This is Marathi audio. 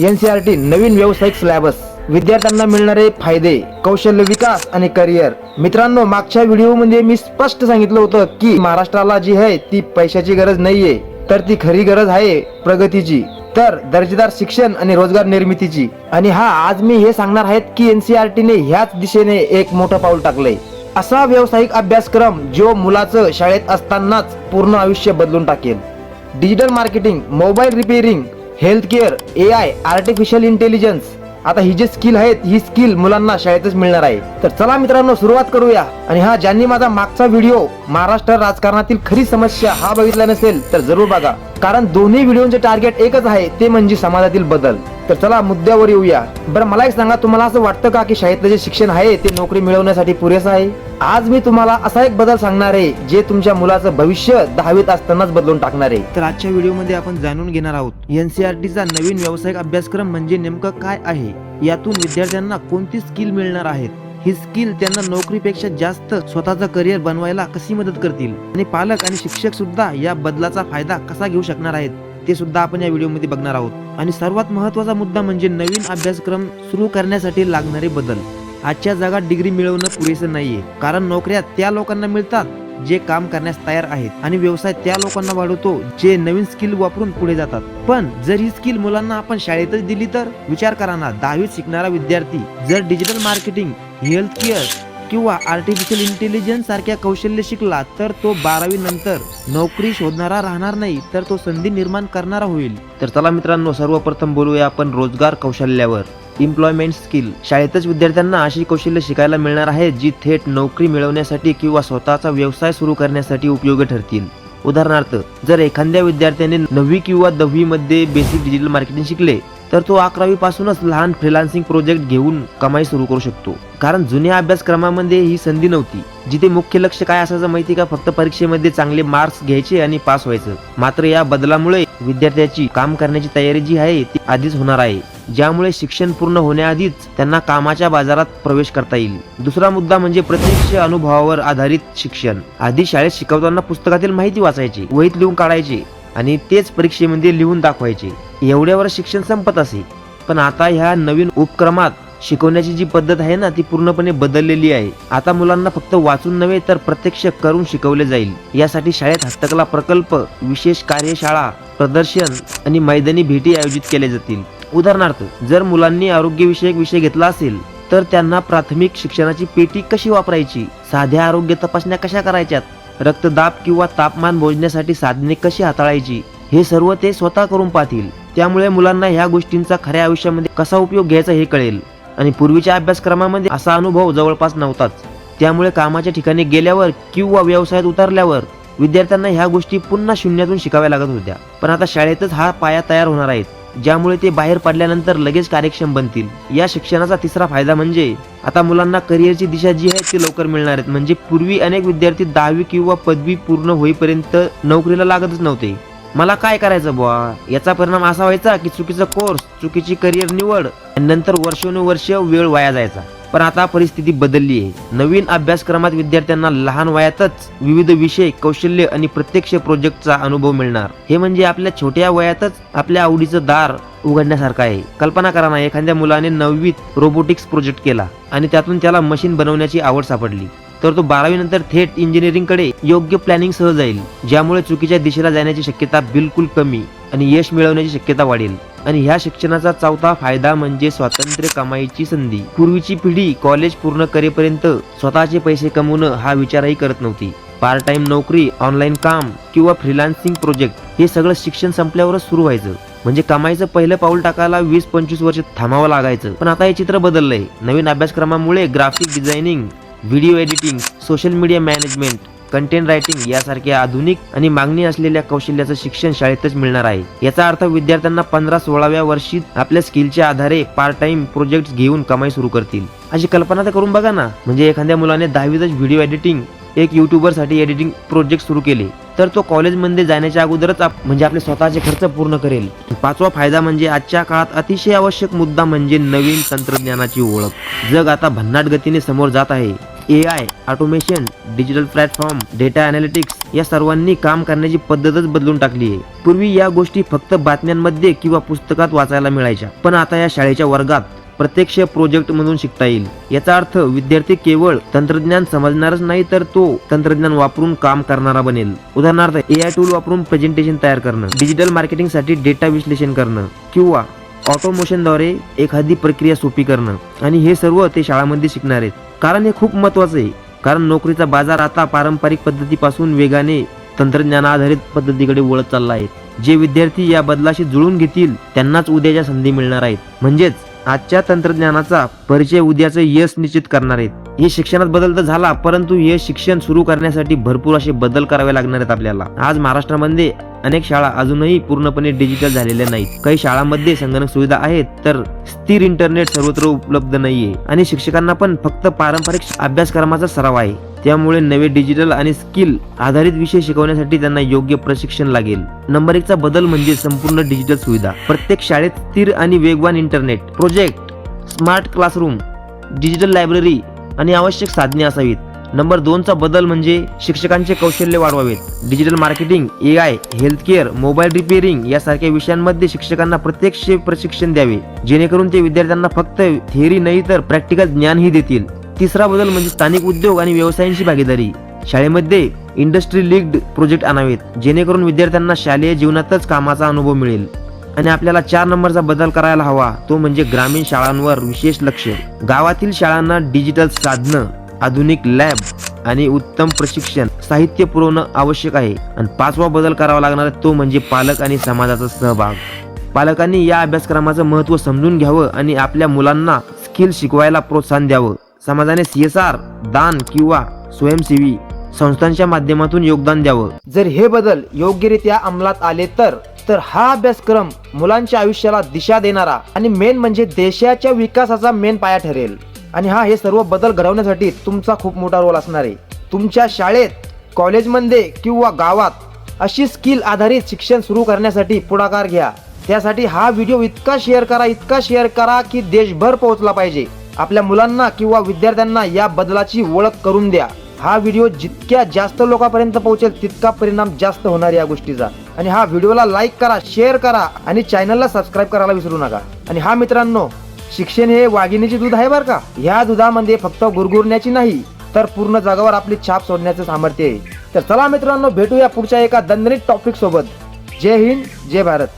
एनसीआरटी नवीन व्यावसायिक सिलॅबस. विद्यार्थ्यांना मिळणारे फायदे कौशल्य विकास आणि करिअर. मित्रांनो मागच्या व्हिडिओमध्ये मी स्पष्ट सांगितलं होतं की महाराष्ट्राला जी आहे ती पैशाची गरज नाहीये. तर ती खरी गरज आहे प्रगतीची. तर दर्जेदार शिक्षण आणि रोजगार निर्मितीची. आणि हा आज मी हे सांगणार आहेत की एनसीआरटीने ह्याच दिशेने एक मोठं पाऊल टाकलंय. असा व्यावसायिक अभ्यासक्रम जो मुलाचं शाळेत असतानाच पूर्ण आयुष्य बदलून टाकेल. Digital marketing mobile repairing health care A I artificial intelligence आता ही जी स्किल आहेत ही स्किल मुलांना शाळेतच मिळणार आहे. तर चला मित्रांनो सुरुवात करूया. आणि हा ज्यांनी माझा मागचा व्हिडिओ महाराष्ट्र राजकारणातील खरी समस्या हा बघितला नसेल तर जरूर बघा. कारण दोन्ही व्हिडिओचे टार्गेट एकच आहे ते म्हणजे समाजातील बदल. तर चला मुद्द्यावर येऊया. बरं मला एक सांगा तुम्हाला असं वाटतं का की शाळेतलं जे शिक्षण आहे ते नोकरी मिळवण्यासाठी पुरेसं आहे? आज मी तुम्हाला असा एक बदल सांगणार आहे जे तुमच्या मुलाचं भविष्य दहावीत असतानाच बदलून टाकणार आहे. तर आजच्या व्हिडिओमध्ये आपण जाणून घेणार आहोत एनसीआरटीचा नवीन व्यावसायिक अभ्यासक्रम म्हणजे नेमकं काय आहे? यातून विद्यार्थ्यांना कोणती स्किल मिळणार आहेत? ही स्किल त्यांना नोकरीपेक्षा जास्त स्वतःचं करिअर बनवायला कशी मदत करतील? आणि पालक आणि शिक्षक सुद्धा या बदलाचा फायदा कसा घेऊ शकणार आहेत ते सुद्धा आपण या व्हिडिओमध्ये बघणार आहोत. आणि सर्वात महत्त्वाचा मुद्दा म्हणजे नवीन अभ्यासक्रम सुरू करण्यासाठी लागणारे बदल. आजच्या जगात डिग्री मिळवणं पुरेसं नाहीये कारण नोकऱ्या त्या लोकांना मिळतात जे काम करण्यास तयार आहेत आणि व्यवसाय त्या लोकांना वाढवतो जे नवीन स्किल वापरून पुढे जातात. पण जर ही स्किल मुलांना आपण शाळेतच दिली तर? विचार करा ना दहावीत शिकणारा विद्यार्थी जर डिजिटल मार्केटिंग हेल्थ केअर किंवा आर्टिफिशियल इंटेलिजन्स सारख्या कौशल्य शिकला तर तो बारावी नंतर नोकरी शोधणारा राहणार नाही तर तो संधी निर्माण करणारा होईल. तर चला मित्रांनो सर्वप्रथम बोलूया आपण रोजगार कौशल्यावर. एम्प्लॉयमेंट स्किल शाळेतच विद्यार्थ्यांना अशी कौशल्य शिकायला मिळणार आहेत जी थेट नोकरी मिळवण्यासाठी किंवा स्वतःचा व्यवसाय सुरू करण्यासाठी उपयोगी ठरतील. उदाहरणार्थ जर एखाद्या विद्यार्थ्याने नववी किंवा दहावीमध्ये बेसिक डिजिटल मार्केटिंग शिकले तर तो अकरावी पासूनच लहान फ्रीलान्सिंग प्रोजेक्ट घेऊन कमाई सुरू करू शकतो. कारण जुन्या अभ्यासक्रमामध्ये ही संधी नव्हती. जिथे मुख्य लक्ष काय असायचं माहिती का? फक्त परीक्षेमध्ये चांगले मार्क्स घ्यायचे आणि पास व्हायचं. मात्र या बदलामुळे विद्यार्थ्याची काम करण्याची तयारी जी आहे ती आधीच होणार आहे. ज्यामुळे शिक्षण पूर्ण होण्याआधीच त्यांना कामाच्या बाजारात प्रवेश करता येईल. दुसरा मुद्दा म्हणजे प्रत्यक्ष अनुभवावर आधारित शिक्षण. आधी शाळेत शिकवताना पुस्तकातील माहिती वाचायची वहीत लिहून काढायची आणि तेच परीक्षेमध्ये लिहून दाखवायचे. एवढ्यावर शिक्षण संपत असे. पण आता ह्या नवीन उपक्रमात शिकवण्याची जी पद्धत आहे ना ती पूर्णपणे बदललेली आहे. आता मुलांना फक्त वाचून नव्हे तर प्रत्यक्ष करून शिकवले जाईल. यासाठी शाळेत हस्तकला प्रकल्प विशेष कार्यशाळा प्रदर्शन आणि मैदानी भेटी आयोजित केल्या जातील. उदाहरणार्थ जर मुलांनी आरोग्यविषयक विषय घेतला असेल तर त्यांना प्राथमिक शिक्षणाची पेटी कशी वापरायची? साध्या आरोग्य तपासण्या कशा करायच्यात? रक्तदाब किंवा तापमान मोजण्यासाठी साधने कशी हाताळायची हे सर्व ते स्वतः करून पाहतील. त्यामुळे मुलांना ह्या गोष्टींचा खऱ्या आयुष्यामध्ये कसा उपयोग घ्यायचा हे कळेल. आणि पूर्वीच्या अभ्यासक्रमामध्ये असा अनुभव जवळपास नव्हताच. त्यामुळे कामाच्या ठिकाणी गेल्यावर किंवा व्यवसायात उतरल्यावर विद्यार्थ्यांना ह्या गोष्टी पुन्हा शून्यातून शिकाव्या लागत होत्या. पण आता शाळेतच हा पाया तयार होणार आहेत. ज्यामुळे ते बाहेर पडल्यानंतर लगेच कार्यक्षम बनतील. या शिक्षणाचा तिसरा फायदा म्हणजे आता मुलांना करिअरची दिशा जी आहे ती लवकर मिळणार आहेत. म्हणजे पूर्वी अनेक विद्यार्थी दहावी किंवा पदवी पूर्ण होईपर्यंत नोकरीला लागतच नव्हते. मला काय करायचं बुवा? याचा परिणाम असा व्हायचा की चुकीचा कोर्स चुकीची करिअर निवड आणि नंतर वर्षानुवर्ष वेळ वाया जायचा. पण आता परिस्थिती बदलली आहे. नवीन अभ्यासक्रमात विद्यार्थ्यांना लहान वयातच विविध विषय कौशल्य आणि प्रत्यक्ष प्रोजेक्टचा अनुभव मिळणार. हे म्हणजे आपल्या छोट्या वयातच आपल्या आवडीचं दार उघडण्यासारखं आहे. कल्पना करा ना एखाद्या मुलाने नववीत रोबोटिक्स प्रोजेक्ट केला आणि त्यातून त्याला मशीन बनवण्याची आवड सापडली. तर तो बारावी नंतर थेट इंजिनिअरिंगकडे योग्य प्लॅनिंग सह जाईल ज्यामुळे चुकीच्या दिशेला जाण्याची शक्यता बिलकुल कमी. आणि यश मिळवण्याची शक्यता वाढेल. आणि ह्या शिक्षणाचा चौथा फायदा म्हणजे स्वातंत्र्य कमाईची संधी. पूर्वीची पिढी कॉलेज पूर्ण करेपर्यंत स्वतःचे पैसे कमवणं हा विचारही करत नव्हती. पार्ट टाइम नोकरी ऑनलाईन काम किंवा फ्रीलान्सिंग प्रोजेक्ट हे सगळं शिक्षण संपल्यावरच सुरू व्हायचं. म्हणजे कमाईचं पहिलं पाऊल टाकायला वीस पंचवीस वर्ष थांबावं लागायचं. पण आता हे चित्र बदललंय. नवीन अभ्यासक्रमामुळे graphic designing video editing social media management content writing यासारख्या आधुनिक आणि मागणी असलेल्या कौशल्याचं शिक्षण शाळेतच मिळणार आहे. याचा अर्थ विद्यार्थ्यांना पंधरा सोळाव्या वर्षी आपल्या स्किलच्या आधारे पार्ट टाइम प्रोजेक्ट घेऊन कमाई सुरू करतील. अशी कल्पना तर करून बघा ना. म्हणजे एखाद्या मुलाने दहावीतच व्हिडिओ एडिटिंग एक युट्यूबरसाठी एडिटिंग प्रोजेक्ट सुरू केले तर तो कॉलेजमध्ये जाण्याच्या अगोदरच आप- म्हणजे आपले स्वतःचे खर्च पूर्ण करेल. पाचवा फायदा म्हणजे आजच्या काळात अतिशय आवश्यक मुद्दा म्हणजे नवीन तंत्रज्ञानाची ओळख. जग आता भन्नाट गतीने समोर जात आहे. A I automation digital platform data analytics या सर्वांनी काम करण्याची पद्धतच बदलून टाकली आहे. पूर्वी या गोष्टी फक्त बातम्यांमध्ये किंवा पुस्तकात वाचायला मिळायच्या. पण आता या शाळेच्या वर्गात प्रत्यक्ष प्रोजेक्ट मधून शिकता येईल. याचा अर्थ विद्यार्थी केवळ तंत्रज्ञान समजणारच नाही तर तो तंत्रज्ञान वापरून काम करणारा बनेल. उदाहरणार्थ ए आय टूल वापरून प्रेझेंटेशन तयार करणं डिजिटल मार्केटिंगसाठी डेटा विश्लेषण करणं किंवा ऑटोमोशनद्वारे एखादी प्रक्रिया सोपी करणं. आणि हे सर्व ते शाळांमध्ये शिकणार आहेत. कारण हे खूप महत्त्वाचं आहे. कारण नोकरीचा बाजार आता पारंपरिक पद्धतीपासून वेगाने तंत्रज्ञानाधारित पद्धतीकडे वळत चालला आहे. जे विद्यार्थी या बदलाशी जुळून घेतील त्यांनाच उद्याच्या संधी मिळणार आहेत. म्हणजेच आजच्या तंत्रज्ञानाचा परिचय उद्याचं यश निश्चित करणार आहेत. हे शिक्षणात बदल तर झाला परंतु हे शिक्षण सुरू करण्यासाठी भरपूर असे बदल करावे लागणार आहेत आपल्याला. आज महाराष्ट्रामध्ये अनेक शाळा अजूनही पूर्णपणे डिजिटल झालेल्या नाहीत. काही शाळांमध्ये संगणक सुविधा आहेत तर स्थिर इंटरनेट सर्वत्र उपलब्ध नाहीये. आणि शिक्षकांना पण फक्त पारंपरिक अभ्यासक्रमाचा सराव आहे. त्यामुळे नवे डिजिटल आणि स्किल आधारित विषय शिकवण्यासाठी त्यांना योग्य प्रशिक्षण लागेल. नंबर एकचा बदल म्हणजे संपूर्ण डिजिटल सुविधा. प्रत्येक शाळेत स्थिर आणि वेगवान internet project smart classroom digital library आणि आवश्यक साधने असावीत. नंबर दोनचा बदल म्हणजे शिक्षकांचे कौशल्य वाढवावेत. Digital marketing A I healthcare mobile repairing यासारख्या विषयांमध्ये शिक्षकांना प्रत्यक्ष प्रशिक्षण द्यावे. जेणेकरून ते विद्यार्थ्यांना फक्त थेअरी नाही तर प्रॅक्टिकल ज्ञानही देतील. तिसरा बदल म्हणजे स्थानिक उद्योग आणि व्यवसायांची भागीदारी. शाळेमध्ये इंडस्ट्री लिग्ड प्रोजेक्ट आणावेत जेणेकरून विद्यार्थ्यांना शालेय जीवनातच कामाचा अनुभव मिळेल. आणि आपल्याला चार नंबरचा बदल करायला हवा. तो म्हणजे ग्रामीण शाळांवर विशेष लक्ष. गावातील शाळांना डिजिटल साधनं आधुनिक लॅब आणि उत्तम प्रशिक्षण साहित्य पुरवणं आवश्यक आहे. आणि पाचवा बदल करावा लागणार तो म्हणजे पालक आणि समाजाचा सहभाग. पालकांनी या अभ्यासक्रमाचं महत्त्व समजून घ्यावं आणि आपल्या मुलांना स्किल शिकवायला प्रोत्साहन द्यावं. समाजाने सीएसआर दान किंवा स्वयंसेवी संस्थांच्या माध्यमातून योगदान द्यावं. जर हे बदल योग्यरित्या अंमलात आले तर तर हा अभ्यासक्रम मुलांच्या आयुष्याला दिशा देणारा आणि मेन म्हणजे देशाच्या विकासाचा मेन पाया ठरेल. आणि हा हे सर्व बदल घडवण्यासाठी तुमचा खूप मोठा रोल असणार आहे. तुमच्या शाळेत कॉलेजमध्ये किंवा गावात अशी स्किल आधारित शिक्षण सुरू करण्यासाठी पुढाकार घ्या. त्यासाठी हा व्हिडिओ इतका शेअर करा इतका शेअर करा की देशभर पोहोचला पाहिजे. आपल्या मुलांना किंवा विद्यार्थ्यांना या बदलाची ओळख करून द्या. हा व्हिडिओ जितक्या जास्त लोकांपर्यंत पोहोचेल तितका परिणाम जास्त होणार या गोष्टीचा. आणि हा व्हिडिओला लाईक करा शेअर करा आणि चॅनलला सबस्क्राईब करायला विसरू नका. आणि हा मित्रांनो शिक्षण हे वाघिणीचे दूध आहे बरं का? ह्या दुधामध्ये फक्त गुरगुरण्याची नाही तर पूर्ण जगावर आपली छाप सोडण्याचं सामर्थ्य आहे. तर चला मित्रांनो भेटूया पुढच्या एका दणदणीत टॉपिक सोबत. जय हिंद जय भारत.